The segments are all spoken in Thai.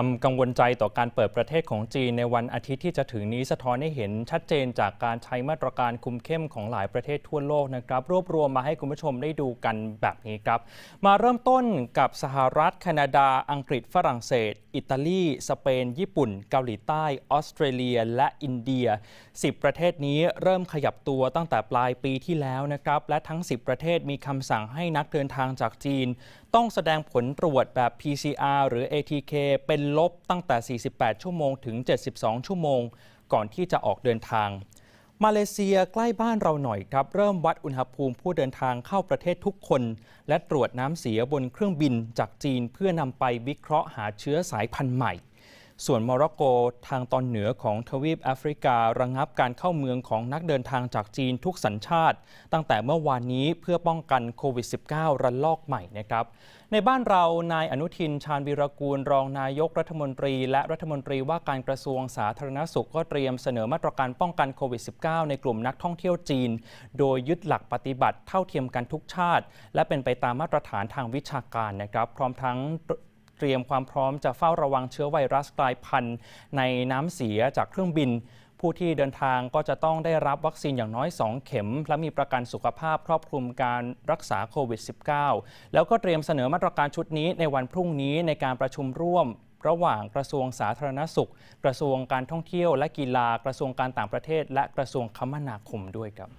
ความกังวลใจต่อการเปิดประเทศของจีนในวันอาทิตย์ที่จะถึงนี้สะท้อนให้เห็นชัดเจนจากการใช้มาตรการคุมเข้มของหลายประเทศทั่วโลกนะครับ รวบรวมมาให้คุณผู้ชมได้ดูกันแบบนี้ครับ มาเริ่มต้นกับสหรัฐ แคนาดา อังกฤษฝรั่งเศส อิตาลี สเปน ญี่ปุ่น เกาหลีใต้ ออสเตรเลีย และอินเดีย 10 ประเทศนี้เริ่มขยับตัวตั้งแต่ปลายปีที่แล้วนะครับ และทั้ง 10 ประเทศมีคำสั่งให้นักเดินทางจากจีน ต้องแสดงผลตรวจแบบ PCR หรือ ATK เป็นลบตั้งแต่ 48 ชั่วโมงถึง 72 ชั่วโมง ก่อนที่จะออกเดินทาง มาเลเซียใกล้บ้านเราหน่อยครับ เริ่มวัดอุณหภูมิผู้เดินทางเข้าประเทศทุกคน และตรวจน้ำเสียบนเครื่องบินจากจีนเพื่อนำไปวิเคราะห์หาเชื้อสายพันธุ์ใหม่ ส่วนโมร็อกโกทางตอนเหนือของทวีปแอฟริการะงับการเข้าเมืองของนักเดินทางจากจีนทุกสัญชาติ ตั้งแต่เมื่อวานนี้เพื่อป้องกันโควิด -19 ระลอกใหม่นะครับ ในบ้านเรานายอนุทินชาญวีรกูลรองนายกรัฐมนตรี และรัฐมนตรีว่าการกระทรวงสาธารณสุขก็เตรียมเสนอมาตรการป้องกันโควิด -19 ในกลุ่มนักท่องเที่ยวจีน โดยยึดหลักปฏิบัติเท่าเทียมกันทุกชาติ และเป็นไปตามมาตรฐานทางวิชาการนะครับ พร้อมทั้ง เตรียมความพร้อมจะเฝ้าระวังเชื้อไวรัสกลายพันธุ์ในน้ำเสียจากเครื่องบิน ผู้ที่เดินทางก็จะต้องได้รับวัคซีนอย่างน้อย 2 เข็ม และมีประกันสุขภาพครอบคลุมการรักษาโควิด -19 แล้วก็เตรียมเสนอมาตรการชุดนี้ในวันพรุ่งนี้ในการประชุมร่วมระหว่างกระทรวงสาธารณสุข กระทรวงการท่องเที่ยวและกีฬา กระทรวงการต่างประเทศ และกระทรวงคมนาคมด้วยครับ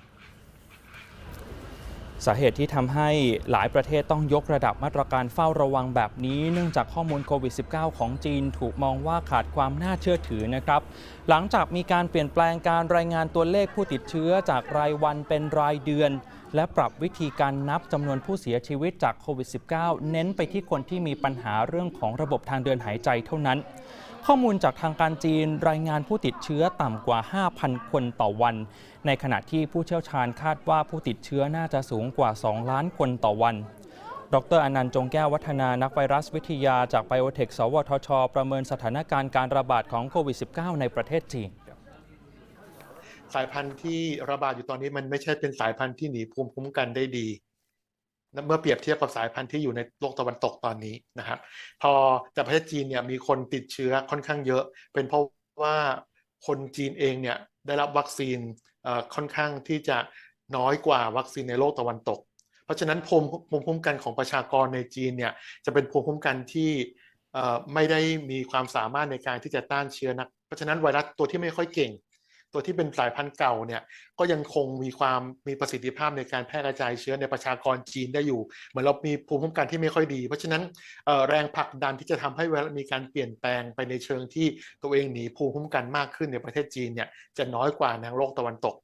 สาเหตุที่ทำให้หลายประเทศต้องยกระดับมาตรการเฝ้าระวังแบบนี้ เนื่องจากข้อมูลโควิด -19 ของจีนถูกมองว่าขาดความน่าเชื่อถือนะครับ หลังจากมีการเปลี่ยนแปลงการรายงานตัวเลขผู้ติดเชื้อจากรายวันเป็นรายเดือน และปรับวิธีการนับจำนวนผู้เสียชีวิตจากโควิด -19 เน้นไปที่คนที่มีปัญหาเรื่องของระบบทางเดินหายใจเท่านั้น ข้อมูลจากทางการจีนรายงานผู้ติดเชื้อต่ำกว่า 5,000 คนต่อวัน ในขณะที่ผู้เชี่ยวชาญคาดว่าผู้ติดเชื้อน่าจะสูงกว่า 2 ล้านคนต่อวัน ดรอนันต์จงแก้ววัฒนานักไวรัสวิทยาจากไบโอเทค สวทช ประเมินสถานการณ์การระบาดของโควิด -19 ในประเทศจีนสายพันธุ์ที่ระบาดอยู่ตอนนี้มันไม่ใช่เป็นสายพันธุ์ที่หนีภูมิคุ้มกันได้ดี เมื่อเปรียบเทียบกับสายพันธุ์ที่อยู่ในโลกตะวันตกตอนนี้นะครับพอจากประเทศจีนเนี่ยมีคนติดเชื้อค่อนข้างเยอะ เป็นเพราะว่าคนจีนเองเนี่ยได้รับวัคซีนค่อนข้างที่จะน้อยกว่าวัคซีนในโลกตะวันตก เพราะฉะนั้นภูมิภูมิคุ้มกันของประชากรในจีนเนี่ยจะเป็นภูมิคุ้มกันที่ไม่ได้มีความสามารถในการที่จะต้านเชื้อนักเพราะฉะนั้นไวรัสตัวที่ไม่ค่อยเก่ง ตัวที่เป็นสายพันธุ์เก่าเนี่ยก็ยังคงมีความมีประสิทธิภาพในการแพร่กระจายเชื้อในประชากรจีนได้อยู่ เหมือนเรามีภูมิคุ้มกันที่ไม่ค่อยดี เพราะฉะนั้นแรงผลักดันที่จะทำให้เวรัสมีการเปลี่ยนแปลงไปในเชิงที่ตัวเองหนีภูมิคุ้มกันมากขึ้นในประเทศจีนเนี่ยจะน้อยกว่าในโลกตะวันตก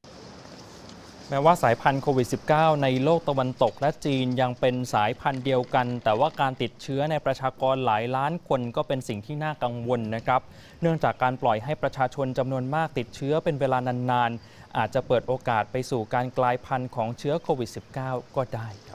แม้ว่าสายพันธุ์โควิด -19 ในโลกตะวันตกและจีนยังเป็นสายพันธุ์เดียวกัน แต่ว่าการติดเชื้อในประชากรหลายล้านคนก็เป็นสิ่งที่น่ากังวลนะครับ เนื่องจากการปล่อยให้ประชาชนจำนวนมากติดเชื้อเป็นเวลานานๆ อาจจะเปิดโอกาสไปสู่การกลายพันธุ์ของเชื้อโควิด -19 ก็ได้ครับ